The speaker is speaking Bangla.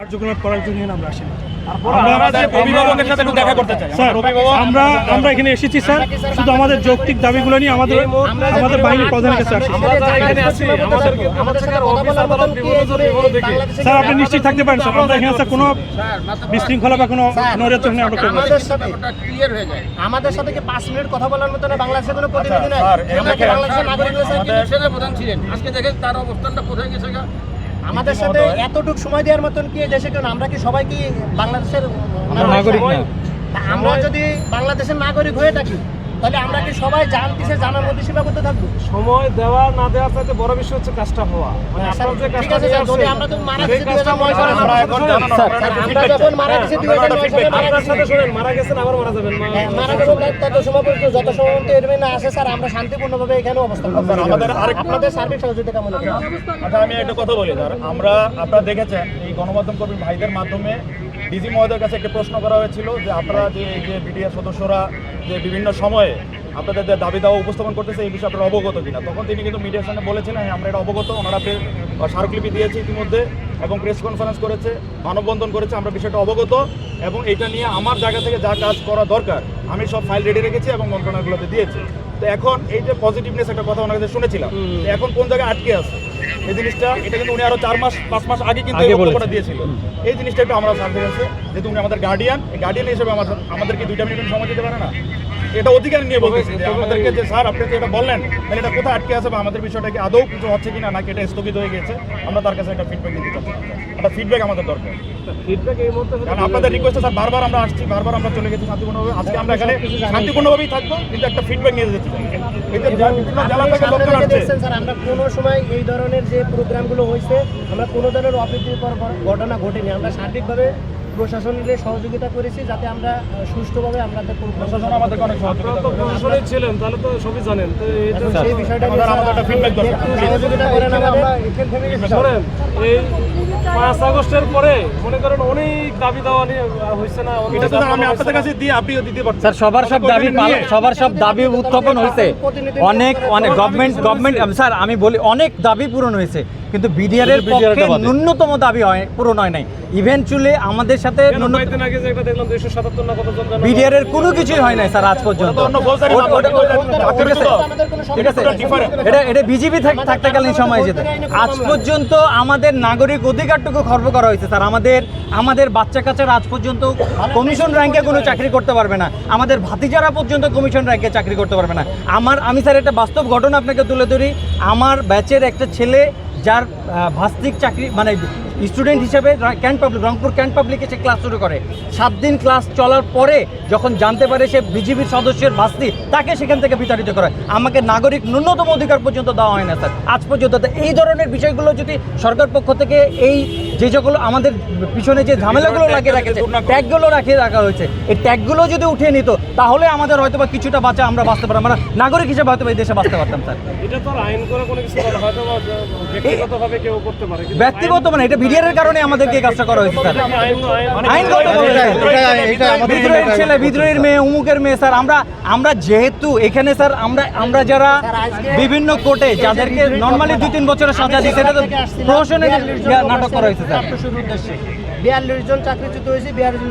কার্যকলাপ করার জন্য আমরা আসিনি আমরা যে অভিভাবকের সাথে একটু দেখা করতে চাই। স্যার আমরা আমরা এখানে এসেছি স্যার। শুধু আমাদের যৌক্তিক দাবিগুলো নিয়ে আমাদের আমাদের বাহিনীর প্রধানের কাছে আসছি স্যার আপনি নিশ্চিত থাকতে পারেন স্যার। আমরা এখানে স্যার কোনো বিশৃঙ্খলা বা কোনো নৈরাজ্য এখানে আমরা করব আমাদের সাথে কি পাঁচ মিনিট কথা বলার মতো না? বাংলাদেশের কোনো প্রতিনিধি নাই। বাংলাদেশের নাগরিক ছিলেন। আজকে দেখেন তার অবস্থানটা কোথায় গেছে? আমাদের সাথে এতটুক সময় দেওয়ার মতন কি দেশে কেন আমরা কি সবাই কি বাংলাদেশের নাগরিক আমরা যদি বাংলাদেশের নাগরিক হয়ে থাকি তাহলে আমরা কি সবাই জানতেছে জানার মধ্যে সেবা করতে থাকব? সময় দেওয়া না দেওয়ার চাইতে বড় বিষয় হচ্ছে কাজটা হওয়া। মানে আপনারা যে কাজটা আছে যদি আমরা তো মারা গেছি কাজটা 2009 সালে, আমরা এখন জানানো আমরা স্যার, আমরা যখন মারা গেছি আমরা একটা 2009 সালে আপনার। সাথে শুনেন মারা গেছেন আবার মারা যাবেন হ্যাঁ, মারা তত সময় পর্যন্ত যত সময় পর্যন্ত এরমে না আসে স্যার আমরা শান্তিপূর্ণভাবে এখানে অবস্থান করব। আমাদের আরেক- আপনাদের সার্বিক সহযোগিতা কেমন হবে আচ্ছা আমি একটা কথা বলি স্যার। আমরা আপনারা দেখেছেন এই গণমাধ্যম কর্মী ভাইদের মাধ্যমে ডিজি মহোদয়ের কাছে একটা প্রশ্ন করা হয়েছিল যে আপনারা যে যে বিডিআর সদস্যরা যে বিভিন্ন সময়ে আপনাদের যে দাবি দাওয়া উপস্থাপন করতেছে, এই বিষয়ে আপনারা অবগত কিনা? তখন তিনি কিন্তু মিডিয়ার সামনে বলেছিলেন হ্যাঁ আমরা এটা অবগত। ওনারা স্মারকলিপি দিয়েছে ইতিমধ্যে এবং প্রেস কনফারেন্স করেছে, মানববন্ধন করেছে, আমরা বিষয়টা অবগত এবং এটা নিয়ে আমার জায়গা থেকে যা কাজ করা দরকার, আমি সব ফাইল রেডি রেখেছি এবং মন্ত্রণালয়গুলোতে দিয়েছি। তো এখন এই যে পজিটিভনেস একটা কথা ওনার কাছে শুনেছিলাম এখন কোন জায়গায় আটকে আছে? এই জিনিসটা এটা কিন্তু উনি আরও চার মাস পাঁচ মাস আগে কিন্তু এই বক্তব্যটা দিয়েছিল। এই জিনিসটা একটু আমরা জানতে গেছে যেহেতু উনি আমাদের গার্ডিয়ান গার্ডিয়ান হিসেবে আমাদের আমাদেরকে দুইটা মিনিট সময় দিতে পারে না? এটা অধিকার নিয়ে বলতেছি যে আমাদেরকে যে স্যার আপনি এটা বললেন তাহলে এটা কোথায় আটকে আছে বা আমাদের বিষয়টা কি আদৌ কিছু হচ্ছে কিনা নাকি এটা স্থগিত হয়ে গেছে আমরা তার কাছে একটা ফিডব্যাক দিতে চাচ্ছি। একটা ফিডব্যাক আমাদের দরকার। কারণ আপনাদের রিকোয়েস্টে স্যার বারবার আমরা আসছি বারবার আমরা চলে গেছি শান্তিপূর্ণভাবে। আজকে আমরা এখানে শান্তিপূর্ণভাবেই থাকব কিন্তু একটা ফিডব্যাক নিয়ে যেতে চাই। আমরা কোনো সময় এই ধরনের যে প্রোগ্রামগুলো হয়েছে আমরা কোনো ধরনের অপ্রীতিকর ঘটনা ঘটেনি। আমরা সার্বিকভাবে প্রশাসনের সহযোগিতা করেছি যাতে আমরা সুষ্ঠুভাবে আমাদের প্রশাসন আমাদেরকে অনেক সহযোগিতা ছিলেন তাহলে তো সবই জানেন। তো সেই বিষয়টা আমাদের- আমাদের একটা feedback দরকার। সহযোগিতা করেন আমাদের শোনেন এই পাঁচ আগস্টের পরে মনে করেন অনেক দাবি দেওয়া নিয়ে হয়েছে না অনেক এটা তো আমি আপনাদের কাছে দিয়ে আপনিও দিতে পারছেন স্যার সবার সব দাবি সবার সব দাবি উত্থাপন হয়েছে। অনেক অনেক গভর্নমেন্ট গভর্নমেন্ট স্যার আমি বলি অনেক দাবি পূরণ হয়েছে। কিন্তু বিডিআর এর পক্ষে ন্যূনতম দাবি হয় পূরণ হয় নাই। ইভেনচুয়ালি আমাদের সাথে বিডিআর এর কোনো কিছুই হয় নাই স্যার আজ পর্যন্ত। ঠিক আছে? এটা এটা বিজেপি থাকতেকালীন সময় যেতে। আজ পর্যন্ত আমাদের নাগরিক অধিকারটুকু খর্ব করা হয়েছে স্যার। আমাদের আমাদের বাচ্চা কাচ্চারা আজ পর্যন্ত কমিশন র্যাঙ্কে কোনো চাকরি করতে পারবে না। আমাদের ভাতিজারা পর্যন্ত কমিশন র্যাঙ্কে চাকরি করতে পারবে না। আমার আমি স্যার একটা বাস্তব ঘটনা আপনাকে তুলে ধরি। আমার ব্যাচের একটা ছেলে যার ভাস্তিক চাকরি মানে স্টুডেন্ট হিসেবে ক্যান্ট পাবলিক রংপুর ক্যান্ট পাবলিকে সে ক্লাস শুরু করে। সাত দিন ক্লাস চলার পরে যখন জানতে পারে সে বিজেপির সদস্যের ভাস্তি, তাকে সেখান থেকে বিতাড়িত করে। আমাকে নাগরিক ন্যূনতম অধিকার পর্যন্ত দেওয়া হয় না, স্যার। আজ পর্যন্ত এই ধরনের বিষয়গুলো যদি সরকার পক্ষ থেকে এই যে যেগুলো আমাদের পিছনে যে ঝামেলাগুলো লাগিয়ে রাখেছে ট্যাগগুলো রাখিয়ে রাখা হয়েছে এই ট্যাগগুলো যদি উঠিয়ে নিত তাহলে আমাদের হয়তো বা কিছুটা বাঁচা আমরা বাঁচতে পারতাম। আমরা নাগরিক হিসেবে হয়তো এই দেশে বাঁচতে পারতাম স্যার। এটা তো আইন করে কোনো কিছু হয়তো ব্যক্তিগতভাবে কেউ করতে পারে ব্যক্তিগত মানে এটা বিডিআর এর কারণে আমাদেরকে এই কাজটা করা হয়েছে স্যার। আইন আইন আইনগত বিদ্রোহীর ছেলে বিদ্রোহীর মেয়ে অমুকের মেয়ে স্যার। আমরা আমরা যেহেতু এখানে স্যার আমরা আমরা যারা বিভিন্ন কোর্টে যাদেরকে নর্মালি দুই তিন বছরের সাজা দিচ্ছে এটা তো প্রহসনের নাটক করা হয়েছে বিয়াল্লিশ জন চাকরিচ্যুত হয়েছে বিয়াল্লিশ জন